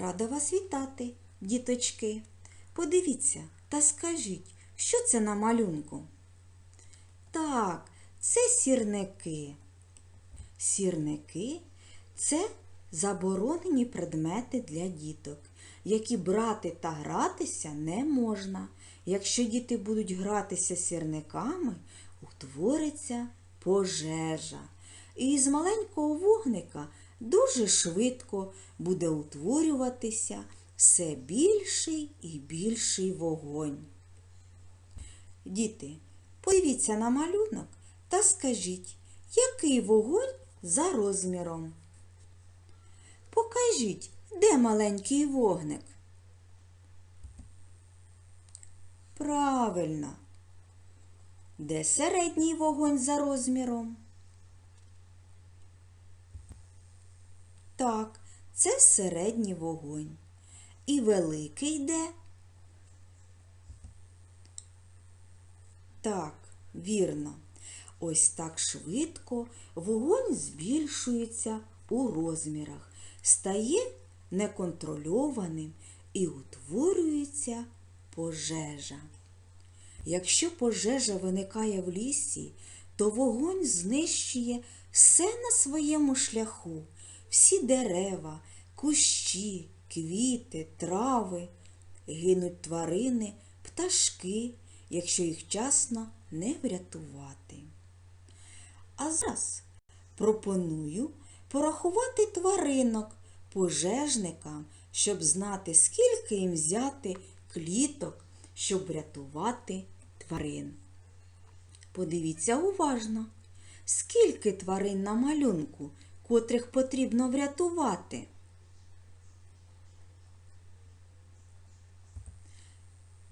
Рада вас вітати, діточки. Подивіться та скажіть, що це на малюнку? Так, це сірники. Сірники це заборонені предмети для діток, які брати та гратися не можна. Якщо діти будуть гратися сірниками, утвориться пожежа. І із маленького вогника дуже швидко буде утворюватися все більший і більший вогонь. Діти, подивіться на малюнок та скажіть, який вогонь за розміром? Покажіть, де маленький вогник? Правильно. Де середній вогонь за розміром? Так, це середній вогонь. І великий де? Так, вірно. Ось так швидко вогонь збільшується у розмірах, стає неконтрольованим і утворюється пожежа. Якщо пожежа виникає в лісі, то вогонь знищує все на своєму шляху, всі дерева, кущі, квіти, трави, гинуть тварини, пташки, якщо їх вчасно не врятувати. А зараз пропоную порахувати тваринок пожежникам, щоб знати, скільки їм взяти кліток, щоб врятувати тварин. Подивіться уважно, скільки тварин на малюнку, котрих потрібно врятувати.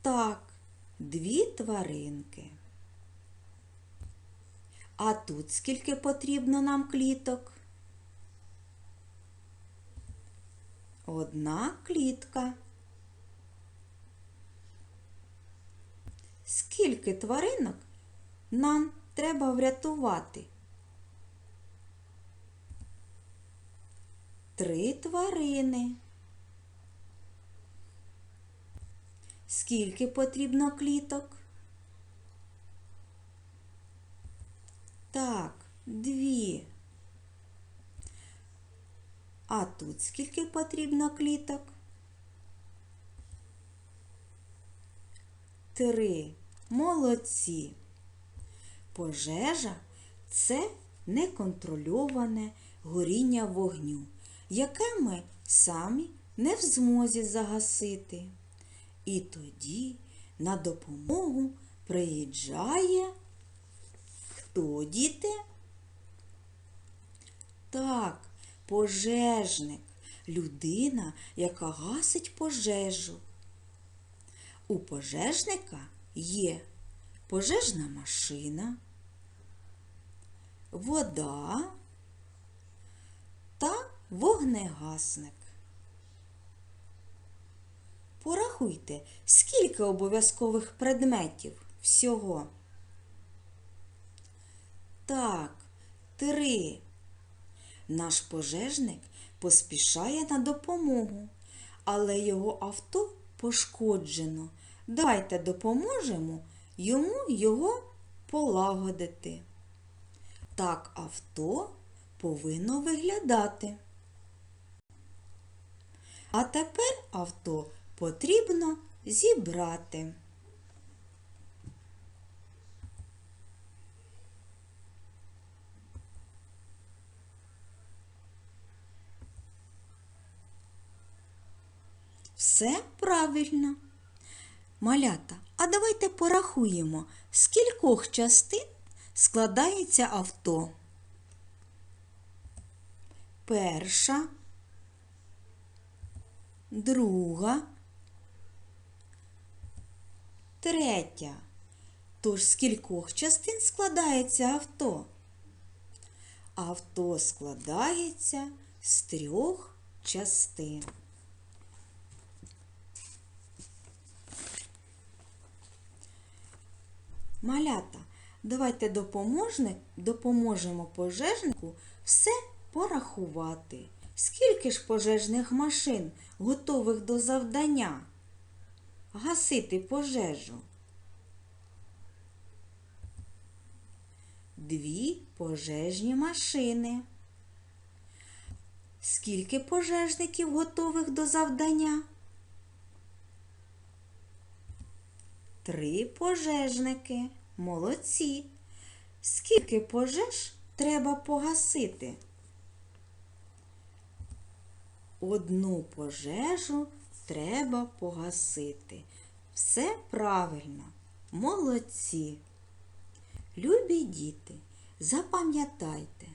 Так, дві тваринки. А тут скільки потрібно нам кліток? Одна клітка. Скільки тваринок нам треба врятувати? Три тварини. Скільки потрібно кліток? Так, дві. А тут скільки потрібно кліток? Три. Молодці. Пожежа це неконтрольоване горіння вогню, яке ми самі не в змозі загасити. І тоді на допомогу приїжджає хто діти? Так, пожежник, людина, яка гасить пожежу. У пожежника є пожежна машина, вода вогнегасник. Порахуйте, скільки обов'язкових предметів всього. Так, три. Наш пожежник поспішає на допомогу, але його авто пошкоджено. Давайте допоможемо йому його полагодити. Так авто повинно виглядати. А тепер авто потрібно зібрати. Все правильно. Малята, а давайте порахуємо, з кількох частин складається авто. Перша, друга, третя. Тож з кількох частин складається авто? Авто складається з трьох частин. Малята, давайте допоможемо пожежнику все порахувати. Скільки ж пожежних машин готових до завдання? Гасити пожежу. Дві пожежні машини. Скільки пожежників готових до завдання? Три пожежники. Молодці. Скільки пожеж треба погасити? Одну пожежу треба погасити. Все правильно. Молодці. Любі діти, запам'ятайте,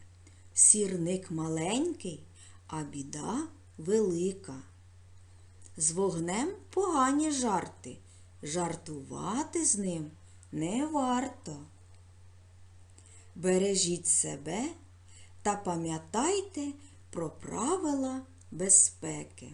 сірник маленький, а біда велика. З вогнем погані жарти. Жартувати з ним не варто. Бережіть себе та пам'ятайте про правила безпеки.